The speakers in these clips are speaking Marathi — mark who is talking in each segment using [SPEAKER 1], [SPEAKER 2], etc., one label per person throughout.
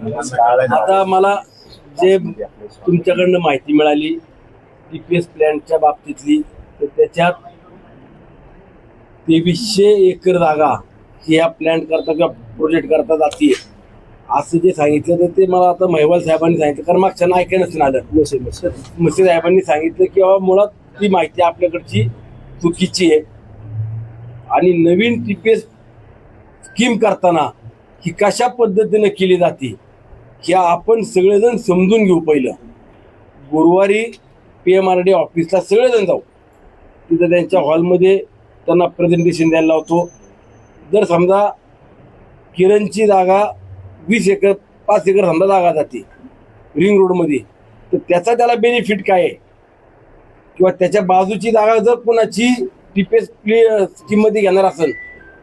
[SPEAKER 1] आता मला जे तुमच्याकडनं माहिती मिळाली टीपीएस प्लॅनच्या बाबतीतली तर त्याच्यात तेवीसशे एकर जागा ही या प्लॅन करता किंवा प्रोजेक्ट करता जाते असं जे सांगितलं तर ते मला आता महिवाल साहेबांनी सांगितलं. कारण मागच्या नसून आलं. मसे साहेबांनी सांगितलं की बाबा मुळात ती माहिती आपल्याकडची चुकीची आहे. आणि नवीन टीपीएस स्कीम करताना ही कशा पद्धतीनं केली जाते? हे आपण सगळेजण समजून घेऊ पहिलं. गुरुवारी पी एम आर डी ऑफिसला सगळेजण जाऊ. तिथं त्यांच्या हॉलमध्ये त्यांना प्रेझेंटेशन द्यायला लावतो. जर समजा किरणची जागा वीस एकर पाच एकर समजा जागा जाते रिंग रोडमध्ये तर त्याचा त्याला बेनिफिट काय आहे? किंवा त्याच्या बाजूची जागा जर कोणाची टीपीएस स्कीममध्ये घेणार असेल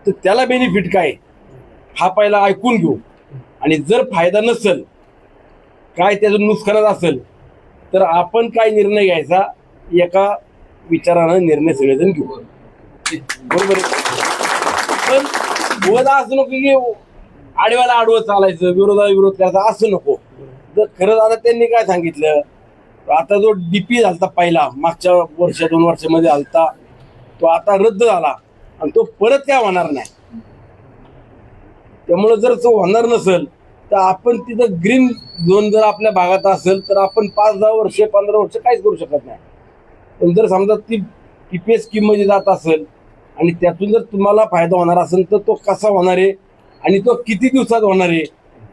[SPEAKER 1] तर त्याला बेनिफिट काय हा पहिला ऐकून घेऊ. आणि जर फायदा नसेल काय त्याचं नुकसानच असेल तर आपण काय निर्णय घ्यायचा? एका विचारानं निर्णय सगळेजण घेऊ. बरोबर पण बोधा असं नको की आडव्याला आडवं चालायचं विरोधाला विरोध करायचा असं नको. जर खरंच आता त्यांनी काय सांगितलं? आता जो डीपी झालता पहिला मागच्या वर्षा दोन वर्षामध्ये झालता तो आता रद्द झाला आणि तो परत काय होणार नाही? त्यामुळं जर तो होणार नसेल तर आपण तिथं ग्रीन झोन जर आपल्या भागात असेल तर आपण पाच दहा वर्ष पंधरा वर्ष काहीच करू शकत नाही. पण जर समजा ती पी एस स्कीममध्ये जात असेल आणि त्यातून जर तुम्हाला फायदा होणार असेल तर तो कसा होणार आहे आणि तो किती दिवसात होणार आहे?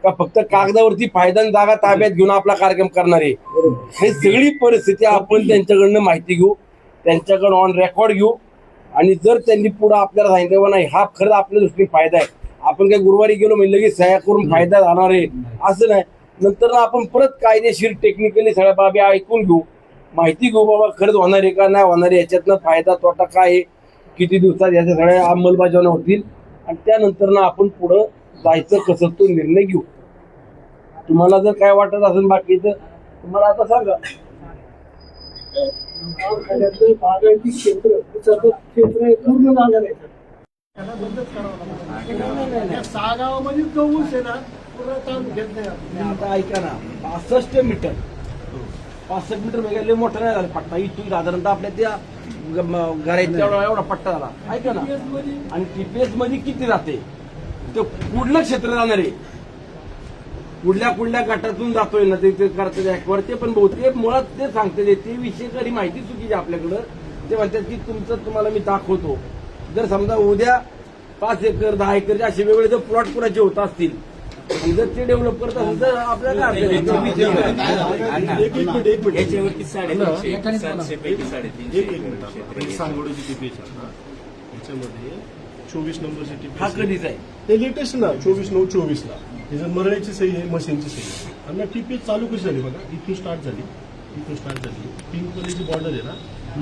[SPEAKER 1] का फक्त कागदावरती फायदा आणि जागा ताब्यात घेऊन आपला कार्यक्रम करणार आहे? हे सगळी परिस्थिती आपण त्यांच्याकडनं माहिती घेऊ त्यांच्याकडून ऑन रेकॉर्ड घेऊ आणि जर त्यांनी पुढं आपल्याला सांगितलं "बा नाही हा खरंच आपल्या दृष्टीने फायदा आहे आपण काही गुरुवारी गेलो म्हणजे लगेच सह्या करून फायदा जाणार आहे असं नाही नंतर ना आपण परत कायदेशीर टेक्निकली सगळ्या बाबी ऐकून घेऊ माहिती घेऊ बाबा खरंच होणार आहे का नाही होणार आहे याच्यातनं फायदा तोटा काय आहे किती दिवसात याच्या सगळ्या अंमलबजावण्या होतील आणि त्यानंतर ना आपण पुढं जायचं कसं तो निर्णय घेऊ तुम्हाला जर काय वाटत असेल बाकीचं तुम्हाला आता सांगा
[SPEAKER 2] क्षेत्र क्षेत्र हे पूर्ण जागा नाही त्याला बंदच करावं लागतं. या सहा गावामध्ये जो ऊस आहे ना पूर्ण काम घेत नाही आपण.
[SPEAKER 1] आता ऐका ना पासष्ट मीटर. पासष्ट मीटर म्हणजे लय मोठा नाही झाला पट्टा. इथून साधारणतः आपल्या त्या घराच्या एवढा एवढा पट्टा झाला. ऐका ना. आणि टीपीएसमध्ये? किती जाते? ते कुठलं क्षेत्र जाणार आहे? कुठल्या कुठल्या गटातून जातोय ना ते करतात ऍक्टवर ते पण बहुतेक मुळात ते सांगते ते ते विषय कधी माहिती चुकीची आपल्याकडं. ते म्हणतात की तुमचं तुम्हाला मी दाखवतो. जर समजा उद्या पाच एकर दहा एकरचे असे वेगळे जर प्लॉट कुणाचे होत असतील आणि जर ते डेव्हलप करत असेल तर आपल्याला?
[SPEAKER 3] याच्यावरती साडेतीनशे सातशे पैकी साडेतीनशे
[SPEAKER 4] याच्यामध्ये चोवीस नंबरची
[SPEAKER 1] हा कधीच आहे.
[SPEAKER 4] ते लेटेस्ट ना चोवीस नऊ चोवीस ला त्याच्यात मरळ्याची सही आहे मशीनची सही आहे. आणि टीपी चालू कशी झाली बघा? इथून स्टार्ट झाली. स्टार्ट झाली. पिंक कलरची बॉर्डर आहे ना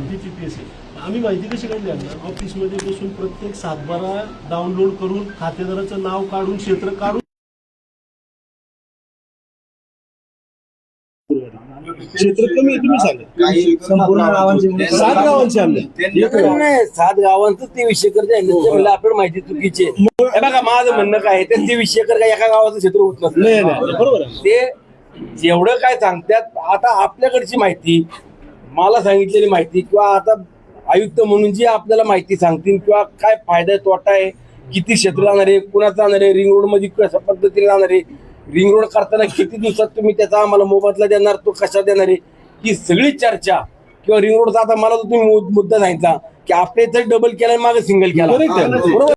[SPEAKER 4] ती टीपीएस आहे. आम्ही माहिती कशी काढली यांना? ऑफिसमध्ये बसून प्रत्येक सातबारा डाउनलोड करून खातेदाराचं नाव काढून क्षेत्र काढून. क्षेत्र कमी आहे तुम्ही सांगा.
[SPEAKER 5] संपूर्ण गावांची
[SPEAKER 4] सात गावांचे
[SPEAKER 1] सात गावांचं ते विषय करते आपल्याला माहिती चुकीची आहे. हे बघा माझं म्हणणं काय ते विषय कर काय एका गावाचं क्षेत्र होत नसतं.
[SPEAKER 4] नाही नाही. बरोबर आहे.
[SPEAKER 1] ते जेवढं काय सांगतात आता आपल्याकडची माहिती मला सांगितलेली माहिती किंवा आता आयुक्त म्हणून जी आपल्याला माहिती सांगतील किंवा काय फायदा आहे तोटा आहे किती क्षेत्र जाणार आहे कुणाचं जाणार आहे रिंग रोडमध्ये कशा पद्धतीने जाणार आहे रिंग रोड करताना किती दिवसात तुम्ही त्याचा आम्हाला मोबदला देणार तो कशा देणार आहे ही सगळी चर्चा. किंवा रिंग रोडचा आता मला तुम्ही मुद्दा सांगितला की आपल्या इथे डबल केला मागे सिंगल केला. बरोबर?